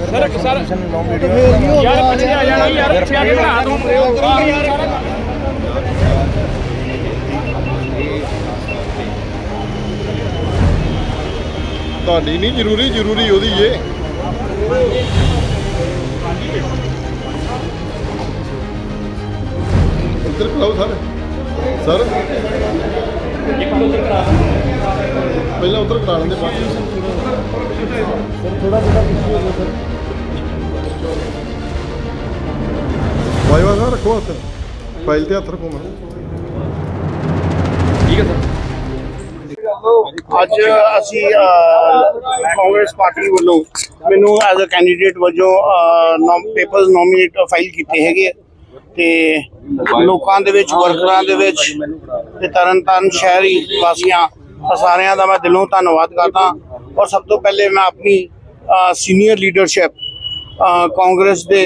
Sir sir. ਯਾਰ ਪਿੱਛੇ ਆ ਜਾਣਾ ਯਾਰ ਪਿੱਛੇ ਆ ਕੇ ਬਣਾ ਤੂੰ ਤੁਹਾਡੀ ਨਹੀਂ ਜ਼ਰੂਰੀ ਜ਼ਰੂਰੀ ਉਹਦੀ ਏ। ਇੱਧਰ ਖਲਾਓ ਸਰ। ਸਰ। ਪਹਿਲਾਂ ਉੱਧਰ ਕਰਾ ਲੈਂਦੇ ਬਾਅਦ ਥੋੜਾ ਥੋੜਾ ਪਿੱਛੇ ਹੋ ਸਰ। ਵਾਈ ਵਾਈ ਸਰ ਰੱਖੋ ਹੱਥ ਫਾਈਲ ਤੇ ਹੱਥ ਰੱਖੋ ਮੈਂ ਅੱਜ ਅਸੀਂ ਕਾਂਗਰਸ ਪਾਰਟੀ ਵੱਲੋਂ ਮੈਨੂੰ ਐਜ਼ ਅ ਕੈਂਡੀਡੇਟ ਵਜੋਂ ਨਾਮ ਪੇਪਰਸ ਨੋਮੀਨੇਟ ਫਾਈਲ ਕੀਤੇ ਹੈਗੇ। ਤੇ ਲੋਕਾਂ ਦੇ ਵਿੱਚ ਵਰਕਰਾਂ ਦੇ ਵਿੱਚ ਤੇ ਤਰਨਤਾਰਨ ਸ਼ਹਿਰੀ ਵਾਸੀਆਂ ਸਾਰਿਆਂ ਦਾ ਮੈਂ ਦਿਲੋਂ ਧੰਨਵਾਦ ਕਰਦਾ। ਔਰ ਸਭ ਤੋਂ ਪਹਿਲੇ ਮੈਂ ਆਪਣੀ ਸੀਨੀਅਰ ਲੀਡਰਸ਼ਿਪ ਕਾਂਗਰਸ ਦੇ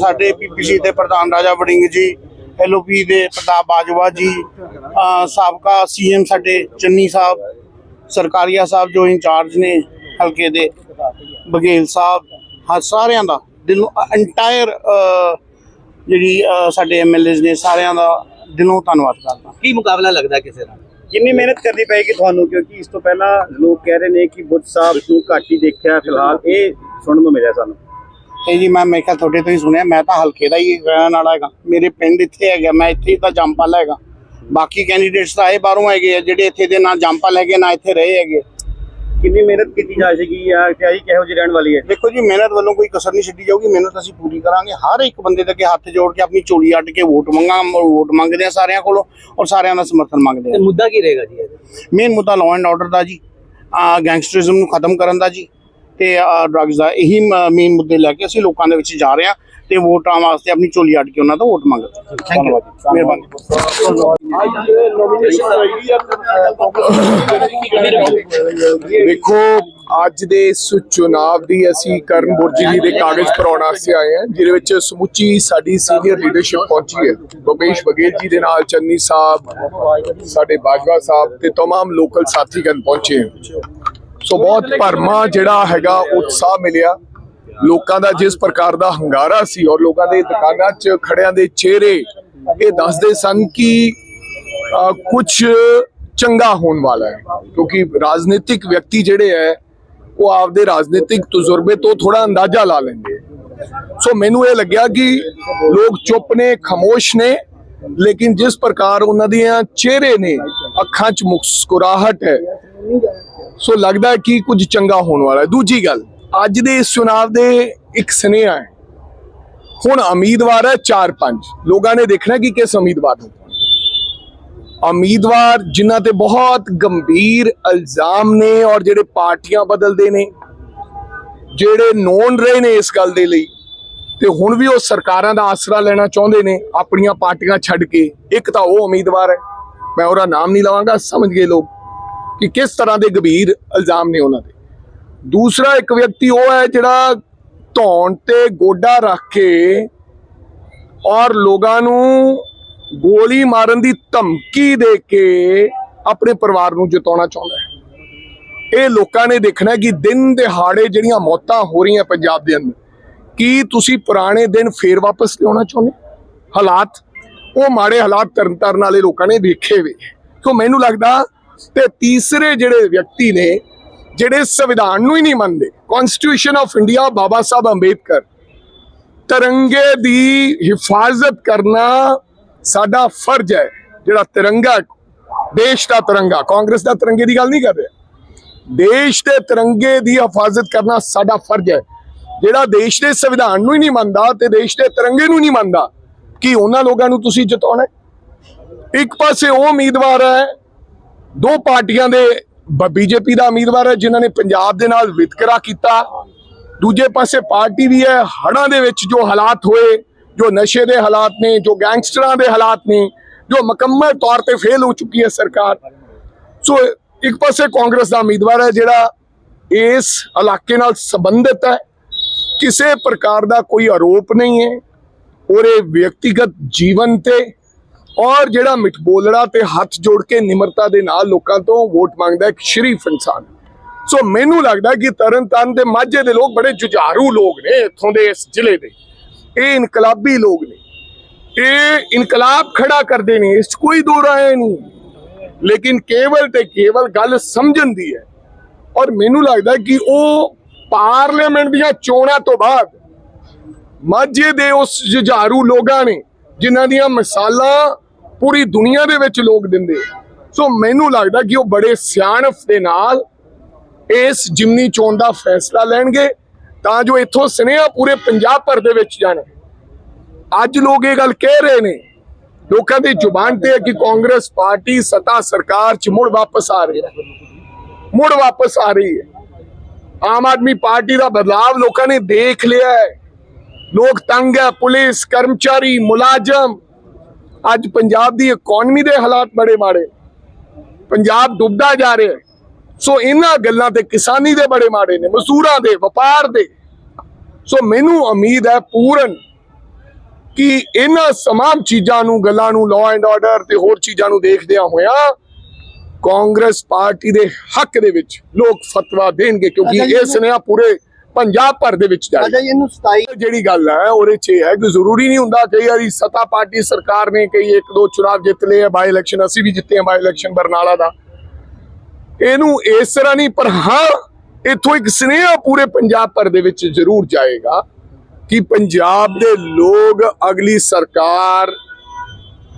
ਸਾਡੇ ਪੀਪੀਸੀ ਦੇ ਪ੍ਰਧਾਨ ਰਾਜਾ ਵੜਿੰਗ ਜੀ ਐਲਓਪੀ ਦੇ ਪ੍ਰਤਾਪ ਬਾਜਵਾ ਜੀ ਸਾਬਕਾ ਸੀਐਮ ਸਾਡੇ ਚੰਨੀ ਸਾਹਿਬ ਸਰਕਾਰੀਆ ਸਾਹਿਬ ਜੋ ਇੰਚਾਰਜ ਨੇ ਹਲਕੇ ਦੇ ਬਘੇਲ ਸਾਹਿਬ ਹਾਂ ਸਾਰਿਆਂ ਦਾ ਦਿਲੋਂ ਐਂਟਾਇਰ ਜਿਹੜੀ ਸਾਡੇ ਐਮਐਲਏਸ ਨੇ ਸਾਰਿਆਂ ਦਾ ਦਿਲੋਂ ਧੰਨਵਾਦ ਕਰਦਾ। ਕੀ ਮੁਕਾਬਲਾ ਲੱਗਦਾ ਕਿਸੇ ਨਾਲ? ਕਿੰਨੀ ਮਿਹਨਤ ਕਰਨੀ ਪਏਗੀ ਤੁਹਾਨੂੰ ਕਿਉਂਕਿ ਇਸ ਤੋਂ ਪਹਿਲਾਂ ਲੋਕ ਕਹਿ ਰਹੇ ਨੇ ਕਿ ਬੁੱਧ ਸਾਹਿਬ ਨੂੰ ਘੱਟ ਹੀ ਦੇਖਿਆ ਫਿਲਹਾਲ ਇਹ ਸੁਣਨ ਨੂੰ ਮਿਲਿਆ ਸਾਨੂੰ। ਇਹ ਜੀ ਮੈਂ ਮੈਂ ਕਿਹਾ ਤੁਹਾਡੇ ਤੋਂ ਹੀ ਸੁਣਿਆ ਮੈਂ ਤਾਂ ਹਲਕੇ ਦਾ ਹੀ ਰਹਿਣ ਵਾਲਾ ਹੈਗਾ। ਮੇਰੇ ਪਿੰਡ ਇੱਥੇ ਹੈਗਾ ਮੈਂ ਇੱਥੇ ਹੀ ਤਾਂ ਜੰਪਲ ਹੈਗਾ। ਬਾਕੀ ਕੈਂਡੀਡੇਟਸ ਤਾਂ ਆਏ ਬਾਹਰੋਂ ਹੈਗੇ ਆ ਜਿਹੜੇ ਇੱਥੇ ਦੇ ਨਾ ਜੰਪਲ ਹੈਗੇ ਨਾ ਇੱਥੇ ਰਹੇ ਹੈਗੇ। ਕਿੰਨੀ ਮਿਹਨਤ ਕੀਤੀ ਜਾ ਸਕੀ ਜਾਂ ਤਿਆਰੀ ਕਿਹੋ ਜਿਹੀ ਰਹਿਣ ਵਾਲੀ ਹੈ? ਦੇਖੋ ਜੀ ਮਿਹਨਤ ਵੱਲੋਂ ਕੋਈ ਕਸਰ ਨਹੀਂ ਛੱਡੀ ਜਾਊਗੀ ਮਿਹਨਤ ਅਸੀਂ ਪੂਰੀ ਕਰਾਂਗੇ। ਹਰ ਇੱਕ ਬੰਦੇ ਦੇ ਅੱਗੇ ਹੱਥ ਜੋੜ ਕੇ ਆਪਣੀ ਝੋਲੀ ਅੱਡ ਕੇ ਵੋਟ ਮੰਗਾ ਵੋਟ ਮੰਗਦੇ ਆ ਸਾਰਿਆਂ ਕੋਲੋਂ ਔਰ ਸਾਰਿਆਂ ਦਾ ਸਮਰਥਨ ਮੰਗਦੇ ਆ। ਮੁੱਦਾ ਕੀ ਰਹੇਗਾ ਜੀ ਮੇਨ ਮੁੱਦਾ ਲਾਅ ਐਂਡ ਆਰਡਰ ਦਾ ਜੀ ਗੈਂਗਸਟਰਿਜ਼ਮ ਨੂੰ ਖਤਮ ਕਰਨ ਦਾ ਜੀ। ਤੇ ਡਰੱਗਸ ਦਾ ਇਹੀ ਮੇਨ ਮੁੱਦੇ ਲੈ ਕੇ ਅਸੀਂ ਲੋਕਾਂ ਦੇ ਵਿੱਚ ਜਾ ਰਹੇ ਹਾਂ ਤੇ ਵੋਟਾਂ ਵਾਸਤੇ ਆਪਣੀ ਝੋਲੀ ਅੱਡ ਕੇ ਉਹਨਾਂ ਤੋਂ ਵੋਟ ਮੰਗਦੇ ਹਾਂ ਥੈਂਕ ਯੂ ਮਿਹਰਬਾਨੀ ਦੇਖੋ ਅੱਜ ਦੇ ਇਸ ਚੁਣਾਵ ਦੀ ਅਸੀਂ ਕਰਨ ਬੁਰਜੀ ਜੀ ਦੇ ਕਾਗਜ਼ ਭਰਾਉਣ ਵਾਸਤੇ ਆਏ ਹਾਂ ਜਿਹਦੇ ਵਿੱਚ ਸਮੁੱਚੀ ਸਾਡੀ ਸੀਨੀਅਰ ਲੀਡਰਸ਼ਿਪ ਪਹੁੰਚੀ ਹੈ ਭੁਪੇਸ਼ ਬਘੇਲ ਜੀ ਦੇ ਨਾਲ ਚੰਨੀ ਸਾਹਿਬ ਸਾਡੇ ਬਾਜਵਾ ਸਾਹਿਬ ਤੇ तमाम ਲੋਕਲ ਸਾਥੀਗਣ ਪਹੁੰਚੇ ਹੈ। ਸੋ ਬਹੁਤ ਭਰਮਾ ਜਿਹੜਾ ਹੈਗਾ ਉਤਸ਼ਾਹ ਮਿਲਿਆ ਲੋਕਾਂ ਦਾ ਜਿਸ ਪ੍ਰਕਾਰ ਦਾ ਹੰਗਾਰਾ ਸੀ ਔਰ ਲੋਕਾਂ ਦੇ ਦੁਕਾਨਾਂ 'ਚ ਖੜਿਆਂ ਦੇ ਚਿਹਰੇ ਇਹ ਦੱਸਦੇ ਸਨ ਕਿ ਕੁਝ ਚੰਗਾ ਹੋਣ ਵਾਲਾ ਹੈ ਕਿਉਂਕਿ ਰਾਜਨੀਤਿਕ ਵਿਅਕਤੀ ਜਿਹੜੇ ਹੈ ਉਹ ਆਪਦੇ ਰਾਜਨੀਤਿਕ ਤਜਰਬੇ ਤੋਂ ਥੋੜਾ ਅੰਦਾਜ਼ਾ ਲਾ ਲੈਂਦੇ। ਸੋ ਮੈਨੂੰ ਇਹ ਲੱਗਿਆ ਕਿ ਲੋਕ ਚੁੱਪ ਨੇ ਖਾਮੋਸ਼ ਨੇ ਲੇਕਿਨ ਜਿਸ ਪ੍ਰਕਾਰ ਉਹਨਾਂ ਦੀਆਂ ਚਿਹਰੇ ਨੇ ਅੱਖਾਂ 'ਚ ਮੁਸਕਰਾਹਟ ਹੈ ਸੋ ਲੱਗਦਾ ਕਿ ਕੁਝ ਚੰਗਾ ਹੋਣ ਵਾਲਾ ਹੈ। ਦੂਜੀ ਗੱਲ, ਅੱਜ ਦੇ ਇਸ ਚੁਣਾਵ ਦੇ ਇੱਕ ਸੁਨੇਹਾ ਹੈ। ਹੁਣ ਉਮੀਦਵਾਰ ਹੈ 4-5 ਲੋਕਾਂ ਨੇ ਦੇਖਣਾ ਕਿ ਕਿਸ ਉਮੀਦਵਾਰ ਨੂੰ ਉਮੀਦਵਾਰ ਜਿਨ੍ਹਾਂ ਤੇ ਬਹੁਤ ਗੰਭੀਰ ਇਲਜ਼ਾਮ ਨੇ ਔਰ ਜਿਹੜੇ ਪਾਰਟੀਆਂ ਬਦਲਦੇ ਨੇ, ਜਿਹੜੇ ਨੋਨ ਰਹੇ ਨੇ ਇਸ ਗੱਲ ਦੇ ਲਈ, ਤੇ ਹੁਣ ਵੀ ਉਹ ਸਰਕਾਰਾਂ ਦਾ ਆਸਰਾ ਲੈਣਾ ਚਾਹੁੰਦੇ ਨੇ, ਆਪਣੀਆਂ ਪਾਰਟੀਆਂ ਛੱਡ ਕੇ, ਇੱਕ ਤਾਂ ਉਹ ਉਮੀਦਵਾਰ ਹੈ। ਮੈਂ ਉਹਦਾ ਨਾਮ ਨਹੀਂ ਲਵਾਂਗਾ, ਸਮਝ ਗਏ ਲੋਕ। ਕਿ ਕਿਸ ਤਰ੍ਹਾਂ ਦੇ ਗੰਭੀਰ ਇਲਜ਼ਾਮ ਨੇ ਉਹਨਾਂ ਦੇ। ਦੂਸਰਾ ਇੱਕ ਵਿਅਕਤੀ ਉਹ ਹੈ ਜਿਹੜਾ ਧੌਣ ਤੇ ਗੋਡਾ ਰੱਖ ਕੇ ਔਰ ਲੋਕਾਂ ਨੂੰ ਗੋਲੀ ਮਾਰਨ ਦੀ ਧਮਕੀ ਦੇ ਕੇ ਆਪਣੇ ਪਰਿਵਾਰ ਨੂੰ ਜਿਤਾਉਣਾ ਚਾਹੁੰਦਾ ਹੈ। ਇਹ ਲੋਕਾਂ ਨੇ ਦੇਖਣਾ ਕਿ ਦਿਨ ਦਿਹਾੜੇ ਜਿਹੜੀਆਂ ਮੌਤਾਂ ਹੋ ਰਹੀਆਂ ਪੰਜਾਬ ਦੇ ਅੰਦਰ, ਕੀ ਤੁਸੀਂ ਪੁਰਾਣੇ ਦਿਨ ਫੇਰ ਵਾਪਸ ਲਿਆਉਣਾ ਚਾਹੁੰਦੇ? ਹਾਲਾਤ, ਉਹ ਮਾੜੇ ਹਾਲਾਤ ਤਰਨ ਤਾਰਨ ਵਾਲੇ ਲੋਕਾਂ ਨੇ ਵੇਖੇ ਵੇ ਸੋ ਮੈਨੂੰ ਲੱਗਦਾ ਤੇ ਤੀਸਰੇ ਜਿਹੜੇ ਵਿਅਕਤੀ ਨੇ, ਜਿਹੜੇ ਸੰਵਿਧਾਨ ਨੂੰ ਹੀ ਨਹੀਂ ਮੰਨਦੇ constitution of India Baba Sahib Ambedkar. ਤਿਰੰਗੇ ਦੀ ਹਿਫਾਜ਼ਤ ਕਰਨਾ ਸਾਡਾ ਫਰਜ਼ ਹੈ, ਜਿਹੜਾ ਤਿਰੰਗਾ ਦੇਸ਼ ਦਾ ਤਿਰੰਗਾ, ਕਾਂਗਰਸ ਦਾ ਤਿਰੰਗੇ ਦੀ ਗੱਲ ਨਹੀਂ ਕਰ ਰਿਹਾ। ਦੇਸ਼ ਦੇ ਤਿਰੰਗੇ ਦੀ ਹਿਫਾਜ਼ਤ ਕਰਨਾ ਸਾਡਾ ਫਰਜ਼ ਹੈ, ਜਿਹੜਾ ਦੇਸ਼ ਦੇ ਸੰਵਿਧਾਨ ਨੂੰ ਹੀ ਨਹੀਂ ਮੰਨਦਾ ਤੇ ਦੇਸ਼ ਦੇ ਤਿਰੰਗੇ ਨੂੰ ਨਹੀਂ ਮੰਨਦਾ, ਕਿ ਉਹਨਾਂ ਲੋਕਾਂ ਨੂੰ ਤੁਸੀਂ ਜਿਤਾਉਣਾ ਇੱਕ ਪਾਸੇ ਉਹ ਉਮੀਦਵਾਰ ਹੈ ਦੋ ਪਾਰਟੀਆਂ ਦੇ ਬੀਜੇਪੀ ਦਾ ਉਮੀਦਵਾਰ ਹੈ, ਜਿਨ੍ਹਾਂ ਨੇ ਪੰਜਾਬ ਦੇ ਨਾਲ ਵਿਤਕਰਾ ਕੀਤਾ। ਦੂਜੇ ਪਾਸੇ ਪਾਰਟੀ ਵੀ ਹੈ ਹੜਾਂ ਦੇ ਵਿੱਚ ਜੋ ਹਾਲਾਤ ਹੋਏ, ਜੋ ਨਸ਼ੇ ਦੇ ਹਾਲਾਤ ਨੇ, ਜੋ ਗੈਂਗਸਟਰਾਂ ਦੇ ਹਾਲਾਤ ਨੇ, ਜੋ ਮੁਕੰਮਲ ਤੌਰ ਤੇ ਫੇਲ ਹੋ ਚੁੱਕੀ ਹੈ ਸਰਕਾਰ। ਸੋ ਇੱਕ ਪਾਸੇ ਕਾਂਗਰਸ ਦਾ ਉਮੀਦਵਾਰ ਹੈ, ਜਿਹੜਾ ਇਸ ਇਲਾਕੇ ਨਾਲ ਸੰਬੰਧਿਤ ਹੈ। ਕਿਸੇ ਪ੍ਰਕਾਰ ਦਾ ਕੋਈ ਆਰੋਪ ਨਹੀਂ ਹੈ। ਉਹਦੇ ਵਿਅਕਤੀਗਤ ਜੀਵਨ ਤੇ ਔਰ ਜਿਹੜਾ ਮਿਠਬੋਲੜਾ ਤੇ ਹੱਥ ਜੋੜ ਕੇ ਨਿਮਰਤਾ ਦੇ ਨਾਲ ਲੋਕਾਂ ਤੋਂ ਵੋਟ ਮੰਗਦਾ ਇੱਕ ਸ਼ਰੀਫ ਇਨਸਾਨ ਸੋ ਮੈਨੂੰ ਲੱਗਦਾ ਕਿ ਤਰਨਤਾਰਨ ਦੇ ਮਾਝੇ ਦੇ ਲੋਕ ਬੜੇ ਜੁਝਾਰੂ ਲੋਕ ਨੇ ਇੱਥੋਂ ਦੇ ਇਸ ਜ਼ਿਲ੍ਹੇ ਦੇ। ਇਹ ਇਨਕਲਾਬੀ ਲੋਕ ਨੇ। ਇਹ ਇਨਕਲਾਬ ਖੜਾ ਕਰਦੇ ਨੇ, ਇਸ 'ਚ ਕੋਈ ਦੋ ਰਾਏ ਨਹੀਂ। ਲੇਕਿਨ ਕੇਵਲ ਤੇ ਕੇਵਲ ਗੱਲ ਸਮਝਣ ਦੀ ਹੈ। ਔਰ ਮੈਨੂੰ ਲੱਗਦਾ ਕਿ ਉਹ ਪਾਰਲੀਮੈਂਟ ਦੀਆਂ ਚੋਣਾਂ ਤੋਂ ਬਾਅਦ ਮਾਝੇ ਦੇ ਉਸ ਜੁਝਾਰੂ ਲੋਕਾਂ ਨੇ ਜਿਨ੍ਹਾਂ ਦੀਆਂ ਮਿਸਾਲਾਂ ਪੂਰੀ ਦੁਨੀਆ ਦੇ ਵਿੱਚ ਲੋਕ ਦਿੰਦੇ। ਸੋ ਮੈਨੂੰ ਲੱਗਦਾ ਕਿ ਉਹ ਬੜੇ ਸਿਆਣਪ ਦੇ ਨਾਲ ਇਸ ਜਿਮਨੀ ਚੋਣ ਦਾ ਫੈਸਲਾ ਲੈਣਗੇ, ਤਾਂ ਜੋ ਇੱਥੋਂ ਸੁਨੇਹਾ ਪੂਰੇ ਪੰਜਾਬ ਭਰ ਦੇ ਵਿੱਚ ਜਾਣ। ਅੱਜ ਲੋਕ ਇਹ ਗੱਲ ਕਹਿ ਰਹੇ ਨੇ, ਲੋਕਾਂ ਦੀ ਜ਼ੁਬਾਨ ਤੇ ਹੈ ਕਿ ਕਾਂਗਰਸ ਪਾਰਟੀ ਸਤਾ ਸਰਕਾਰ ਚ ਮੁੜ ਵਾਪਸ ਆ ਰਹੀ ਹੈ। ਮੁੜ ਵਾਪਸ ਆ ਰਹੀ ਹੈ। ਆਮ ਆਦਮੀ ਪਾਰਟੀ ਦਾ ਬਦਲਾਵ ਲੋਕਾਂ ਨੇ ਦੇਖ ਲਿਆ ਹੈ। ਲੋਕ ਤੰਗ ਹੈ ਪੁਲਿਸ ਕਰਮਚਾਰੀ ਮੁਲਾਜ਼ਮ। ਅੱਜ ਪੰਜਾਬ ਦੀ ਇਕਨੋਮੀ ਦੇ ਹਾਲਾਤ ਬੜੇ ਮਾੜੇ। ਪੰਜਾਬ ਡੁੱਬਦਾ ਜਾ ਰਿਹਾ ਸੋ ਇਹਨਾਂ ਗੱਲਾਂ ਤੇ ਕਿਸਾਨੀ ਦੇ ਬੜੇ ਮਾੜੇ ਨੇ ਮਜ਼ਦੂਰਾਂ ਦੇ ਵਪਾਰ ਦੇ। ਸੋ ਮੈਨੂੰ ਉਮੀਦ ਹੈ ਪੂਰਨ ਕਿ ਇਹਨਾਂ ਸਮਾਮ ਚੀਜ਼ਾਂ ਨੂੰ ਗੱਲਾਂ ਨੂੰ ਲਾਅ ਐਂਡ ਆਰਡਰ ਤੇ ਹੋਰ ਚੀਜ਼ਾਂ ਨੂੰ ਦੇਖਦਿਆਂ ਹੋਇਆ ਕਾਂਗਰਸ ਪਾਰਟੀ ਦੇ ਹੱਕ ਦੇ ਵਿੱਚ ਲੋਕ ਫਤਵਾ ਦੇਣਗੇ ਕਿਉਂਕਿ ਇਹ ਸੁਨੇਹਾ ਪੂਰੇ ਪੰਜਾਬ ਭਰ ਦੇ ਵਿੱਚ ਜਾਏਗਾ ਅੱਛਾ ਇਹਨੂੰ 27 ਜਿਹੜੀ ਗੱਲ ਹੈ ਉਹਦੇ 'ਚ ਹੈ ਕਿ ਜ਼ਰੂਰੀ ਨਹੀਂ ਹੁੰਦਾ ਕਈ ਵਾਰੀ ਸਤਾ ਪਾਰਟੀ ਸਰਕਾਰ ਨੇ ਕਈ ਇੱਕ ਦੋ ਚੁਣਾਵ ਜਿੱਤ ਲਏ ਆ ਬਾਈ ਇਲੈਕਸ਼ਨ ਅਸੀਂ ਵੀ ਜਿੱਤੇ ਆ ਬਾਈ ਇਲੈਕਸ਼ਨ ਬਰਨਾਲਾ ਦਾ। ਇਹਨੂੰ ਇਸ ਤਰ੍ਹਾਂ ਨਹੀਂ ਪਰ ਹਾਂ ਇਥੋਂ ਇੱਕ ਸੁਨੇਹਾ ਪੂਰੇ ਪੰਜਾਬ ਭਰ ਦੇ ਵਿੱਚ ਜ਼ਰੂਰ ਜਾਏਗਾ ਕਿ ਪੰਜਾਬ ਦੇ ਲੋਕ ਅਗਲੀ ਸਰਕਾਰ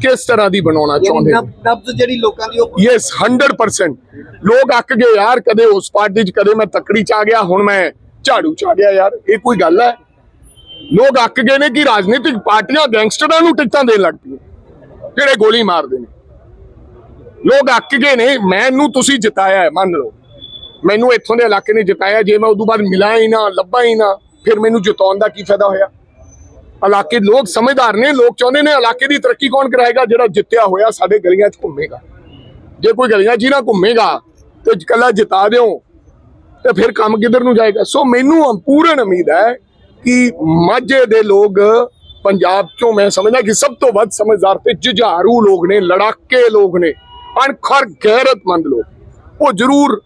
ਕਿਸ ਤਰ੍ਹਾਂ ਦੀ ਬਣਾਉਣਾ ਚਾਹੁੰਦੇ ਨੇ? ਨਬਜ਼ ਜਿਹੜੀ ਲੋਕਾਂ ਦੀ ਉਹ ਯੈਸ 100% ਲੋਕ ਅੱਕ ਗਏ ਯਾਰ ਕਦੇ ਉਸ ਪਾਰਟੀ 'ਚ ਕਦੇ ਮੈਂ ਤਕੜੀ 'ਚ ਆ ਗਿਆ ਹੁਣ ਮੈਂ ਝਾੜੂ 'ਚ ਗਿਆ ਯਾਰ, ਇਹ ਕੋਈ ਗੱਲ ਹੈ? ਲੋਕ ਅੱਕ ਗਏ ਨੇ ਕਿ ਰਾਜਨੀਤਿਕ ਪਾਰਟੀਆਂ ਗੈਂਗਸਟਰਾਂ ਨੂੰ ਟਿਕਟਾਂ ਦੇਣ ਲੱਗ ਪਈਆਂ, ਜਿਹੜੇ ਗੋਲੀ ਮਾਰਦੇ ਨੇ। ਲੋਕ ਅੱਕ ਗਏ ਨੇ, ਮੈਨੂੰ ਤੁਸੀਂ ਜਿਤਾਇਆ ਹੈ, ਮੰਨ ਲਓ। ਮੈਨੂੰ ਇੱਥੋਂ ਦੇ ਇਲਾਕੇ ਨੇ ਜਿਤਾਇਆ, ਜੇ ਮੈਂ ਉਦੋਂ ਬਾਅਦ ਮਿਲਾਂ ਹੀ ਨਾ, ਲੱਭਾਂ ਹੀ ਨਾ, ਫਿਰ ਮੈਨੂੰ ਜਿਤਾਉਣ ਦਾ ਕੀ ਫਾਇਦਾ ਹੋਇਆ? ਇਲਾਕੇ ਲੋਕ ਸਮਝਦਾਰ ਨੇ, ਲੋਕ ਚਾਹੁੰਦੇ ਨੇ ਇਲਾਕੇ ਦੀ ਤਰੱਕੀ ਕੌਣ ਕਰਾਏਗਾ, ਜਿਹੜਾ ਜਿੱਤਿਆ ਹੋਇਆ ਸਾਡੇ ਗਲੀਆਂ 'ਚ ਘੁੰਮੇਗਾ। ਜੇ ਕੋਈ ਗਲੀਆਂ 'ਚ ਹੀ ਨਾ ਘੁੰਮੇਗਾ, ਤੇ ਇਕੱਲਾ ਜਿਤਾ ਦਿਓ। ਤੇ ਫਿਰ ਕੰਮ ਕਿੱਧਰ ਨੂੰ ਜਾਏਗਾ? ਸੋ ਮੈਨੂੰ ਪੂਰਨ ਉਮੀਦ ਹੈ ਕਿ ਮਾਝੇ ਦੇ ਲੋਕ ਪੰਜਾਬ ਚੋਂ ਮੈਂ ਸਮਝਦਾ ਕਿ ਸਭ ਤੋਂ ਵੱਧ ਸਮਝਦਾਰ ਤੇ ਜੁਝਾਰੂ ਲੋਕ ਨੇ, ਲੜਾਕੇ ਲੋਕ ਨੇ, ਅਣਖਰ ਗੈਰਤਮੰਦ ਲੋਕ। ਉਹ ਜ਼ਰੂਰ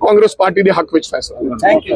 ਕਾਂਗਰਸ ਪਾਰਟੀ ਦੇ ਹੱਕ ਵਿੱਚ ਫੈਸਲਾ ਲੈਣਗੇ। Thank you